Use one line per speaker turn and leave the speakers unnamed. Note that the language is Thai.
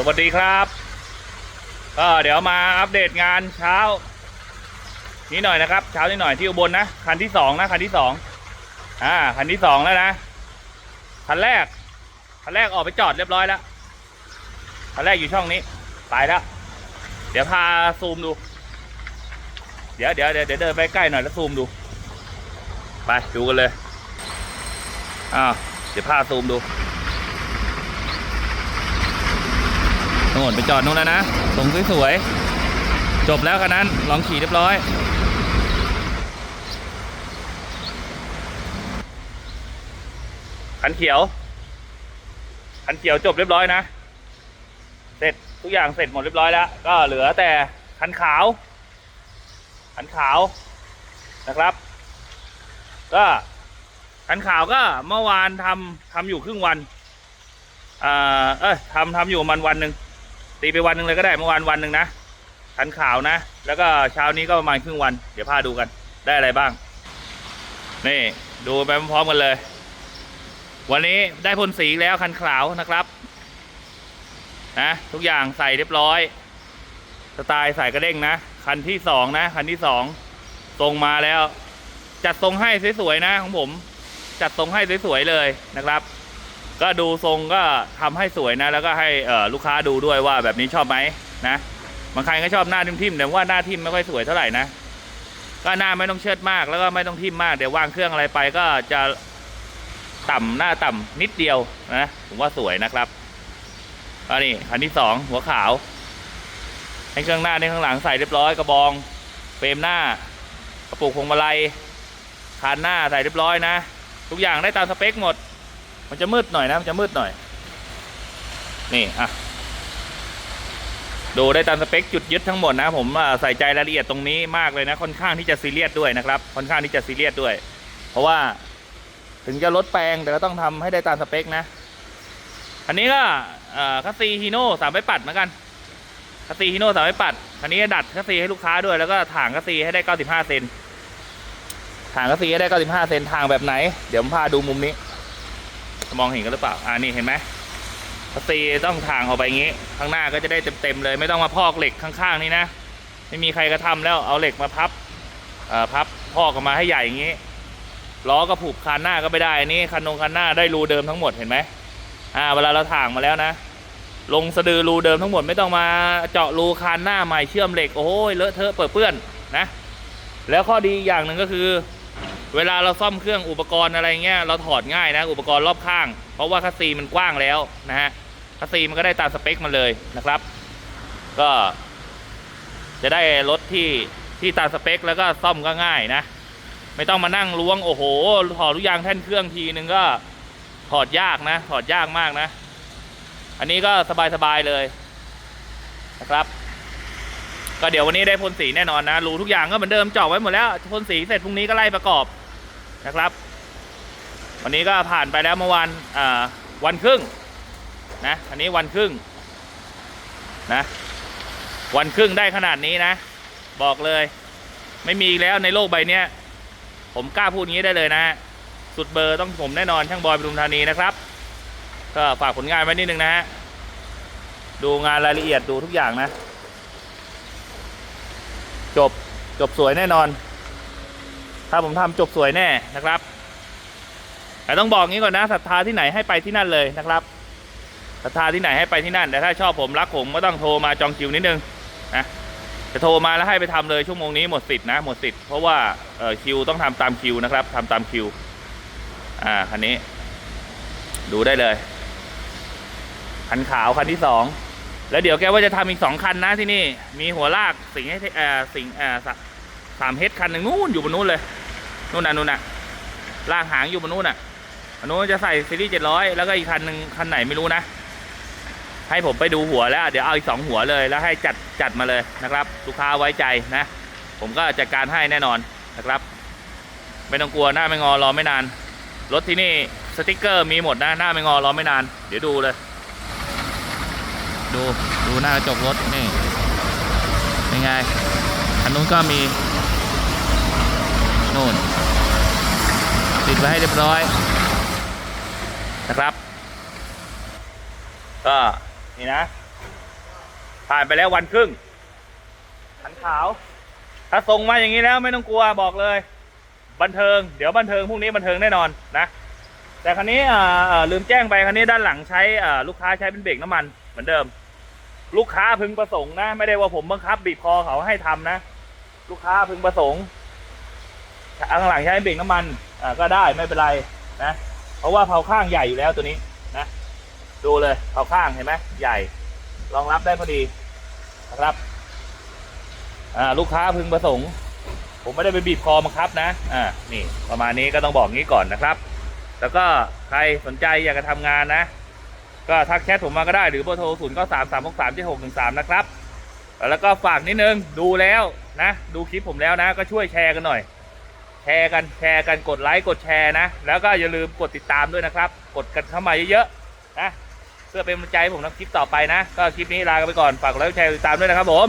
สวัสดีครับก็เดี๋ยวมาอัปเดตงานเช้า นี้หน่อยนะครับ เช้านี้หน่อยที่อุบลนะคันที่สองนะคันที่สองอ่าคันที่สองแล้วนะคันแรกคันแรกออกไปจอดเรียบร้อยแล้วคันแรกอยู่ช่องนี้ไปแล้วเดี๋ยวพาซูมดู เดี๋ยวเดี๋ยวเดี๋ยวเดินไปใกล้หน่อยแล้วซูมดูไปดูกันเลยอ้าวเดี๋ยวพาซูมดู โน่นไปจอดนู่นแล้วนะตรงสวยๆจบแล้วคันนั้นลองขี่เรียบร้อยคันเขียวคันเขียวจบเรียบร้อยนะ เสร็จทุกอย่างเสร็จหมดเรียบร้อยแล้ว ก็เหลือแต่คันขาวคันขาวนะครับ ก็คันขาวก็เมื่อวานทำทำอยู่ครึ่งวัน อ่า เอ้ยทำทำอยู่มันวันหนึ่ง ตีไปวันหนึ่งเลยก็ได้เมื่อวานวันหนึ่งนะคันขาวนะ แล้วก็เช้านี้ก็ประมาณครึ่งวัน เดี๋ยวพาดูกันได้อะไรบ้าง นี่ดูไปพร้อมกันเลย วันนี้ได้พ่นสีแล้วคันขาวนะครับนะทุกอย่างใส่เรียบร้อย สไตล์ใส่กระเด้งนะ คันที่สองนะ คันที่สองทรงมาแล้ว จัดทรงให้สวยๆนะของผม จัดทรงให้สวยๆเลยนะครับ ก็ดูทรงก็ทำให้สวยนะ แล้วก็ให้ลูกค้าดูด้วยว่าแบบนี้ชอบไหมนะบางใครก็ชอบหน้าทิ่มๆแต่ว่าหน้าทิ่มไม่ค่อยสวยเท่าไหร่นะก็หน้าไม่ต้องเชิดมากแล้วก็ไม่ต้องทิ่มมากเดี๋ยววางเครื่องอะไรไปก็จะต่ำหน้าต่ำนิดเดียวนะผมว่าสวยนะครับอันนี้คันที่สองหัวขาวให้เครื่องหน้าในข้างหลังใส่เรียบร้อยกระบองเฟรมหน้ากระปุกพวงมาลัยคานหน้าใส่เรียบร้อยนะ ทุกอย่างได้ตามสเปคหมด มันจะมืดหน่อยนะ มันจะมืดหน่อย นี่อะดูได้ตามสเปคจุดยึดทั้งหมดนะผมใส่ใจรายละเอียดตรงนี้มากเลยนะค่อนข้างที่จะซีเรียสด้วยนะครับ ค่อนข้างที่จะซีเรียสด้วย เพราะว่า ถึงจะลดแปลงแต่ก็ต้องทำให้ได้ตามสเปคนะ อันนี้ก็คัสซีฮีโน่สามใบปัดเหมือนกันคัสซีฮีโน่สามใบปัดคันนี้ดัดคัสซีให้ลูกค้าด้วยแล้วก็ถางคัสซีให้ได้เก้าสิบห้าเซนถางคัสซีให้ได้เก้าสิบห้าเซนทางแบบไหน เดี๋ยวผมพาดูมุมนี้ มองเห็นกันหรือเปล่าอ่านี่เห็นไหมพัตีต้องทางออกไปงี้ ข้างหน้าก็จะได้เต็มๆเลย ไม่ต้องมาพอกเหล็กข้างๆนี่นะไม่มีใครกระทำแล้วเอาเหล็กมาพับเอ่อพับพอกออกมาให้ใหญ่อย่างงี้ล้อก็ผูกคันหน้าก็ไม่ได้อันนี้คันนงคันหน้าได้รูเดิมทั้งหมดเห็นไหมอ่าเวลาเราถางมาแล้วนะ ลงสะดือรูเดิมทั้งหมดไม่ต้องมาเจาะรูคานหน้าใหม่เชื่อมเหล็กโอ้ยเลอะเทอะเปื้อนนนะแล้วข้อดีอีกอย่างหนึ่งก็คือ เวลาเราซ่อมเครื่องอุปกรณ์อะไรเงี้ยเราถอดง่ายนะอุปกรณ์รอบข้าง เพราะว่าคัสซีมันกว้างแล้วนะฮะคัสซีมันก็ได้ตามสเปคมันเลยนะครับ ก็ จะได้รถที่ที่ตามสเปคแล้วก็ซ่อมก็ง่ายนะ ไม่ต้องมานั่งล้วงโอ้โหถอดลูกยางแท่นเครื่องทีนึงก็ถอดยากนะถอดยากมากนะ อันนี้ก็สบายๆเลยนะครับ ก็เดี๋ยววันนี้ได้พ่นสีแน่นอนนะรูทุกอย่างก็เหมือนเดิมเจาะไว้หมดแล้วพ่นสีเสร็จพรุ่งนี้ก็ไล่ประกอบนะครับ วันนี้ก็ผ่านไปแล้วเมื่อวานวันครึ่งนะอันนี้วันครึ่งนะวันครึ่งได้ขนาดนี้นะ บอกเลย ไม่มีแล้วในโลกใบเนี้ยผมกล้าพูดงี้ได้เลยนะ สุดเบอร์ต้องผมแน่นอนช่างบอยปทุมธานีนะครับ ก็ฝากผลงานไว้นิดนึงนะฮะดูงานรายละเอียดดูทุกอย่างนะ จบจบสวยแน่นอน ถ้าผมทำจบสวยแน่นะครับ แต่ต้องบอกงี้ก่อนนะศรัทธาที่ไหนให้ไปที่นั่นเลยนะครับศรัทธาที่ไหนให้ไปที่นั่นแต่ถ้าชอบผมรักผมก็ต้องโทรมาจองคิวนิดนึงนะจะโทรมาแล้วให้ไปทำเลยชั่วโมงนี้หมดสิทธินะหมดสิทธิ์เพราะว่าเออคิวต้องทำตามคิวนะครับทำตามคิว อ่าคันนี้ ดูได้เลยคันขาวคันที่สอง แล้วเดี๋ยวแกว่าจะทำอีกสองคันนะที่นี่ มีหัวลากสิงให้เอ่อสิงเอ่อสะสามเฮดคันหนึ่งนู่นอยู่บนนู้นเลยนู่นน่ะนู่นน่ะลากหางอยู่บนนู้นน่ะอันนู้นจะใส่ซีรีส์เจ็ดร้อยแล้วก็อีกคันหนึ่งคันไหนไม่รู้นะ ให้ผมไปดูหัวแล้ว เดี๋ยวเอาอีกสองหัวเลยแล้วให้จัดจัดมาเลยนะครับลูกค้าไว้ใจนะ ผมก็จัดการให้แน่นอนนะครับไม่ต้องกลัวหน้าไม่งอรอไม่นานรถที่นี่สติกเกอร์มีหมดนะหน้าไม่งอรอไม่นาน เดี๋ยวดูเลย ดูดูหน้ากระจกรถนี่เป็นไงอันนู้นก็มีนู่นติดไว้ให้เรียบร้อยนะครับ ก็นี่นะ ผ่านไปแล้ววันครึ่งขันขาว ถ้าส่งมาอย่างนี้แล้วไม่ต้องกลัวบอกเลย บันเทิง เดี๋ยวบันเทิงพรุ่งนี้บันเทิงแน่นอนนะแต่คันนี้อ่าอ่าลืมแจ้งไปคันนี้ด้านหลังใช้อ่าลูกค้าใช้เป็นเบรกน้ำมันเห มือนเดิม ลูกค้าพึงประสงค์นะ ไม่ได้ว่าผมบังคับบีบคอเขาให้ทำนะ ลูกค้าพึงประสงค์ข้างหลังใช้เบรกน้ำมันอ่าก็ได้ไม่เป็นไรนะ เพราะว่าเผาข้างใหญ่อยู่แล้วตัวนี้นะ ดูเลยเผาข้างเห็นไหมใหญ่ รองรับได้พอดีนะครับอ่าลูกค้าพึงประสงค์ ผมไม่ได้ไปบีบคอบังคับนะอ่านี่ประมาณนี้ก็ต้องบอกงี้ก่อนนะครับ แล้วก็ใครสนใจอยากจะทำงานนะ ก็ทักแชทผมมาก็ได้หรือเบอร์โทรศูนย์ก็สามสามหกสามที่หกหนึ่งสามนะครับ แล้วก็ฝากนิดนึงดูแล้วนะ ดูคลิปผมแล้วนะ ก็ช่วยแชร์กันหน่อย แชร์กันแชร์กันกดไลค์กดแชร์นะ แล้วก็อย่าลืมกดติดตามด้วยนะครับ กดกันเข้ามาเยอะๆนะเพื่อเป็นกำลังใจให้ผมทำคลิปต่อไปนะ ก็คลิปนี้ลากันไปก่อนฝากกดไลค์กดแชร์ติดตามด้วยนะครับผม